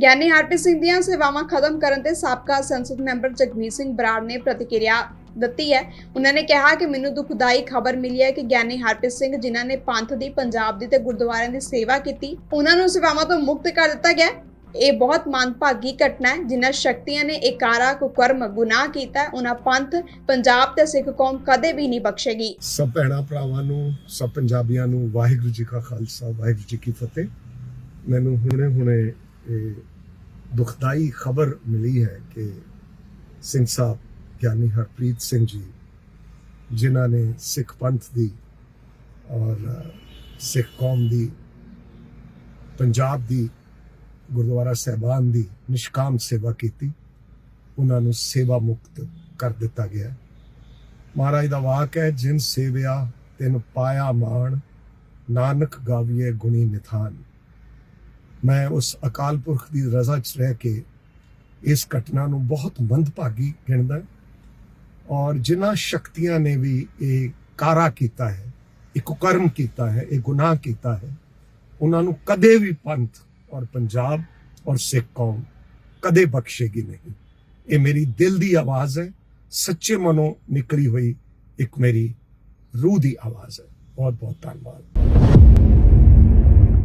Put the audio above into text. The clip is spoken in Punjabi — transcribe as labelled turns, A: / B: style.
A: ਗਿਆਨੀ ਹਰਪ੍ਰੀਤ ਸਿੰਘ ਦੀਆਂ ਸੇਵਾਵਾਂ ਖਤਮ ਕਰਨ ਤੇ ਸਾਬਕਾ ਸੰਸਦ ਮੈਂਬਰ ਜਗਮੀਤ ਸਿੰਘ ਬਰਾੜ ਨੇ ਪ੍ਰਤੀਕਿਰਿਆ ਦਿੱਤੀ ਹੈ। ਉਹਨਾਂ ਨੇ ਕਿਹਾ ਕਿ ਮੈਨੂੰ ਦੁਖਦਾਈ ਖਬਰ ਮਿਲੀ ਹੈ ਕਿ ਗਿਆਨੀ ਹਰਪ੍ਰੀਤ ਸਿੰਘ ਜਿਨ੍ਹਾਂ ਨੇ ਪੰਥ ਦੀ, ਪੰਜਾਬ ਦੀ ਤੇ ਗੁਰਦੁਆਰਿਆਂ ਦੀ ਸੇਵਾ ਕੀਤੀ, ਉਹਨਾਂ ਨੂੰ ਸੇਵਾਵਾਂ ਤੋਂ ਮੁਕਤ ਕਰ ਦਿੱਤਾ ਗਿਆ। ਇਹ ਬਹੁਤ ਮੰਦਭਾਗੀ ਘਟਨਾ ਹੈ, ਜਿਨ੍ਹਾਂ ਸ਼ਕਤੀਆਂ ਨੇ ਇਹ ਕਾਰਾ ਕੁਕਰਮ, ਗੁਨਾਹ ਕੀਤਾ ਉਹਨਾਂ ਪੰਥ, ਪੰਜਾਬ ਤੇ ਸਿੱਖ ਕੌਮ ਕਦੇ ਵੀ ਨਹੀਂ ਬਖਸ਼ੇਗੀ।
B: ਸਭ ਭੈਣਾਂ ਭਰਾਵਾਂ ਨੂੰ, ਸਭ ਪੰਜਾਬੀਆਂ ਨੂੰ ਵਾਹਿਗੁਰੂ ਜੀ ਕਾ ਖਾਲਸਾ, ਵਾਹਿਗੁਰੂ ਜੀ ਕੀ ਫਤਿਹ। ਮੈਨੂੰ ਹੁਣੇ ਹੁਣੇ ਦੁਖਦਾਈ ਖਬਰ ਮਿਲੀ ਹੈ ਕਿ ਸਿੰਘ ਸਾਹਿਬ ਗਿਆਨੀ ਹਰਪ੍ਰੀਤ ਸਿੰਘ ਜੀ, ਜਿਨ੍ਹਾਂ ਨੇ ਸਿੱਖ ਪੰਥ ਦੀ ਔਰ ਸਿੱਖ ਕੌਮ ਦੀ, ਪੰਜਾਬ ਦੀ, ਗੁਰਦੁਆਰਾ ਸਹਿਬਾਨ ਦੀ ਨਿਸ਼ਕਾਮ ਸੇਵਾ ਕੀਤੀ, ਉਹਨਾਂ ਨੂੰ ਸੇਵਾ ਮੁਕਤ ਕਰ ਦਿੱਤਾ ਗਿਆ ਮਹਾਰਾਜ ਦਾ ਵਾਕ ਹੈ, ਜਿਨ ਸੇਵਿਆ ਤਿਨ ਪਾਇਆ ਮਾਣ, ਨਾਨਕ ਗਾਵੀਏ ਗੁਣੀ ਨਿਥਾਨ। ਮੈਂ ਉਸ ਅਕਾਲ ਪੁਰਖ ਦੀ ਰਜ਼ਾ 'ਚ ਰਹਿ ਕੇ ਇਸ ਘਟਨਾ ਨੂੰ ਬਹੁਤ ਮੰਦਭਾਗੀ ਗਿਣਦਾ ਔਰ ਜਿਨ੍ਹਾਂ ਸ਼ਕਤੀਆਂ ਨੇ ਵੀ ਇਹ ਕਾਰਾ ਕੀਤਾ ਹੈ, ਇਹ ਕੁਕਰਮ ਕੀਤਾ ਹੈ, ਇਹ ਗੁਨਾਹ ਕੀਤਾ ਹੈ, ਉਹਨਾਂ ਨੂੰ ਕਦੇ ਵੀ ਪੰਥ ਔਰ ਪੰਜਾਬ ਔਰ ਸਿੱਖ ਕੌਮ ਕਦੇ ਬਖਸ਼ੇਗੀ ਨਹੀਂ। ਇਹ ਮੇਰੀ ਦਿਲ ਦੀ ਆਵਾਜ਼ ਹੈ, ਸੱਚੇ ਮਨੋਂ ਨਿਕਲੀ ਹੋਈ ਇੱਕ ਮੇਰੀ ਰੂਹ ਦੀ ਆਵਾਜ਼ ਹੈ। ਬਹੁਤ ਬਹੁਤ ਧੰਨਵਾਦ।